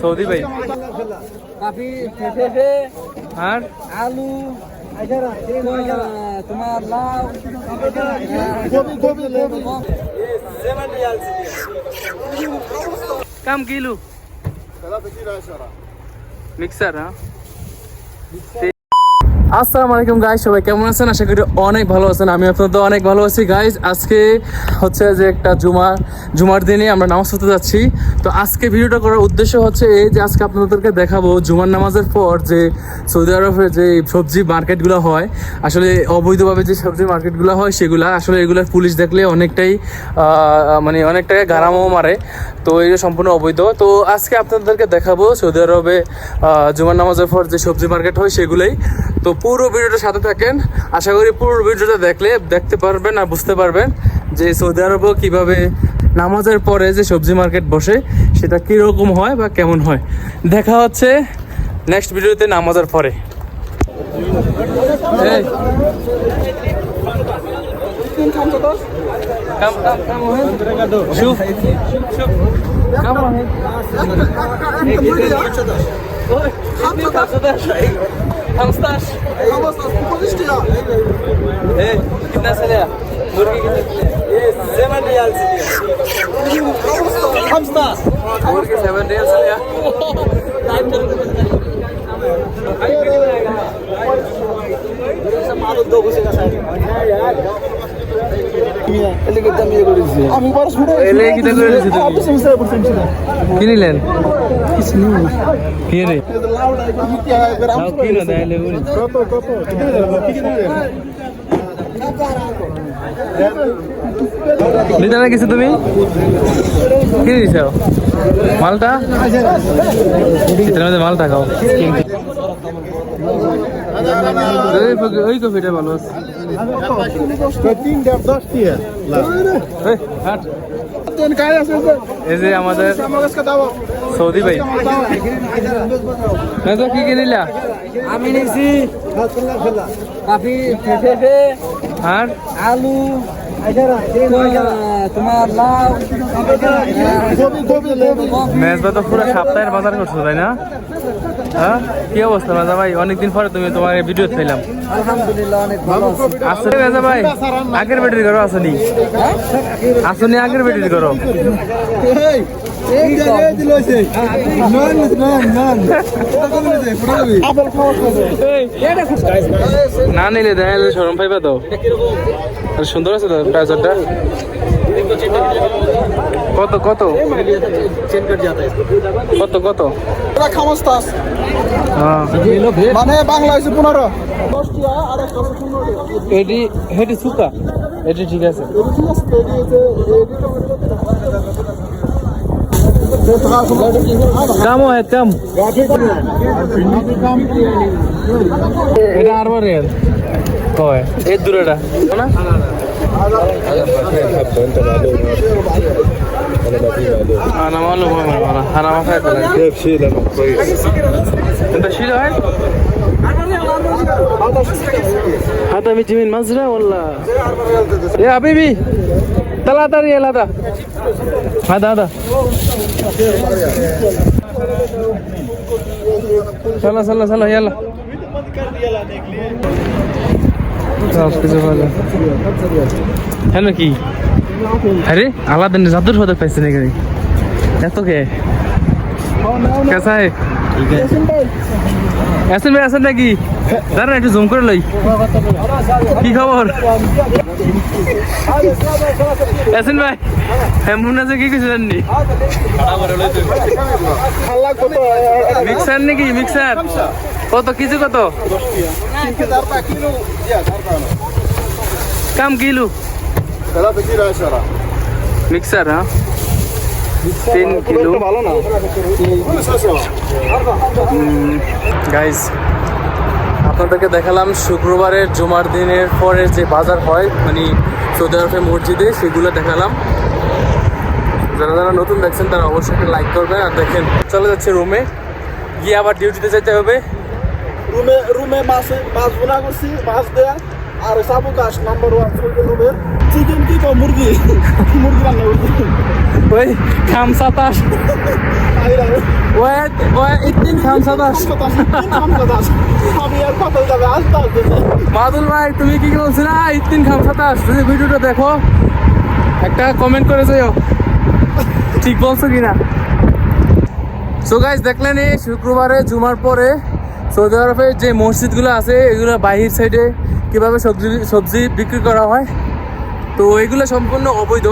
Saudi ভাই। কাফি পেঁপে আর? আলু তোমার লাউ কাম কিলো। মিক্সার হ্যাঁ আসসালামু আলাইকুম গাইস সবাই কেমন আছেন? আশা করি অনেক ভালো আছেন। আমি আপনাদের অনেক ভালো আছি গাইস আজকে হচ্ছে যে একটা জুমা, জুমার দিনে আমরা নামাজ পড়তে যাচ্ছি। তো আজকে ভিডিওটা করার উদ্দেশ্য হচ্ছে এই যে আজকে আপনাদেরকে দেখাবো জুমার নামাজের পর যে সৌদি আরবের যে সবজি মার্কেটগুলো হয়, আসলে অবৈধভাবে যে সবজি মার্কেটগুলো হয় সেগুলা, আসলে এগুলার পুলিশ দেখলে অনেকটাই মানে অনেকটাই গারামও মারে। তো এটা সম্পূর্ণ অবৈধ। তো আজকে আপনাদেরকে দেখাবো সৌদি আরবে জুমার নামাজের পর যে সবজি মার্কেট হয় সেগুলোই। তো পুরো ভিডিওটা সাথে থাকেন আশা করি পুরো ভিডিওটা দেখলে দেখতে পারবেন আর বুঝতে পারবেন যে সৌদি আরবও কীভাবে নামাজের পরে যে সবজি মার্কেট বসে সেটা কীরকম হয় বা কেমন হয় দেখা হচ্ছে নেক্সট ভিডিওতে নামাজের পরে खमस्ताश खमस्ताश कुछ किया ए कितना चले मुर्गी कितने ये सेवन रियल से दिया खमस्ताश मुर्गी सेवन रियल से दिया टाइम करो मारो दो घुसे का साइड আমি বড় ছোট এলে কিটা করে দিছি তুমি? সেমিস্টারে পড়ছি কি নিলেন? কি রে? লাউড কি একবার কি না দেখাইলে বলি কত কত? কি কি দিলেন নিতে না কিছু তুমি? কি দিছ মালটা? মালটা খাও। ওই কফি- কফিটা ভালো আছে। এই, যে আমাদের সৌদি ভাই। তো কি নিলা আমি আর? আলু মেজবা তো পুরো সপ্তাহের বাজার করছ তাই না? হ্যাঁ? কি অবস্থা মেজা ভাই? অনেকদিন পরে তুমি তোমার ভিডিও পেলাম আলহামদুলিল্লাহ অনেক ভালো আছি। আসলে মেজা ভাই আগের বেটির করো আসনি। আসনি আগের বেটির খাওয়া না নিলে দেখা যাবে সরম পাইবা তো। সুন্দর আছে তো ট্রাউজারটা কত কত? কত কত? হ্যাঁ। মানে বাংলা হইছে 15 দশ টিয়া আর একটা হচ্ছে পনেরো এটি হেটি সুকা এটি ঠিক আছে। কাম হয় কাম এটা আরবার রেল। কয়? এই দূরেটা। না। انا ما له مهم انا انا ما فايت كيف شيء لما كويس انت شيل هاي هذا ميجي من مزرعه ولا يا حبيبي ثلاثة ريال هذا هذا هذا চলো চলো চলো ইয়ালা সব কিছু ভালো হ্যালো কি আরে, আলাদা জাদুর পদক পাইছে নাকি এত কে? ভাই আসেন নাকি? দাঁড়ান, একটু জুম করে লই। কি খবর? আসেন ভাই এমন আছে কি কিছু জাননি মিক্সার নাকি, মিক্সার? কত কিছু কত? কাম কিলো? ثلاثة كيلو عشرة মিক্সার হ্যাঁ তিন কিলো ভালো না গাইজ আপনাদেরকে দেখালাম শুক্রবারের জুমার দিনের পরে যে বাজার হয় মানে সৌদি আরবের মসজিদে সেগুলো দেখালাম যারা যারা নতুন দেখছেন তারা অবশ্যই লাইক করবেন আর দেখেন চলে যাচ্ছে রুমে গিয়ে আবার ডিউটিতে যেতে হবে রুমে রুমে মাছ মাছ বোনা করছি মাছ দেয়া আর সাবু কাশ নাম্বার ওয়ান রুমের চিকেন কি কো মুরগি? মুরগি রান্না করছি ওই ইতিন মাদুল ভাই তুমি কি কি বলছিলে ইতিন খাম সাতাশ। যদি ভিডিওটা দেখো। একটা কমেন্ট করে ঠিক বলছো কিনা? সো গাইজ দেখলেন এই শুক্রবারে জুমার পরে সৌদি আরবের যে মসজিদগুলো আছে এগুলো বাহির সাইডে কীভাবে সবজি সবজি বিক্রি করা হয়। তো এগুলো সম্পূর্ণ অবৈধ।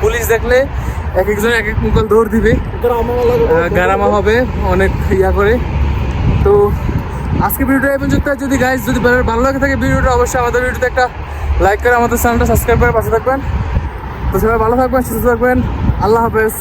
পুলিশ দেখলে এক একজন এক এক মুখল দৌড় দিবে গারামা হবে, অনেক ইয়া করে। তো আজকে ভিডিওটা এই পর্যন্ত। যদি গাইজ যদি ভালো- লাগে থাকে, ভিডিওটা অবশ্যই আমাদের ভিডিওতে একটা লাইক করে আমাদের চ্যানেলটা সাবস্ক্রাইব করে পাশে থাকবেন। তো সবাই ভালো থাকবেন, সুস্থ থাকবেন। আল্লাহ হাফেজ।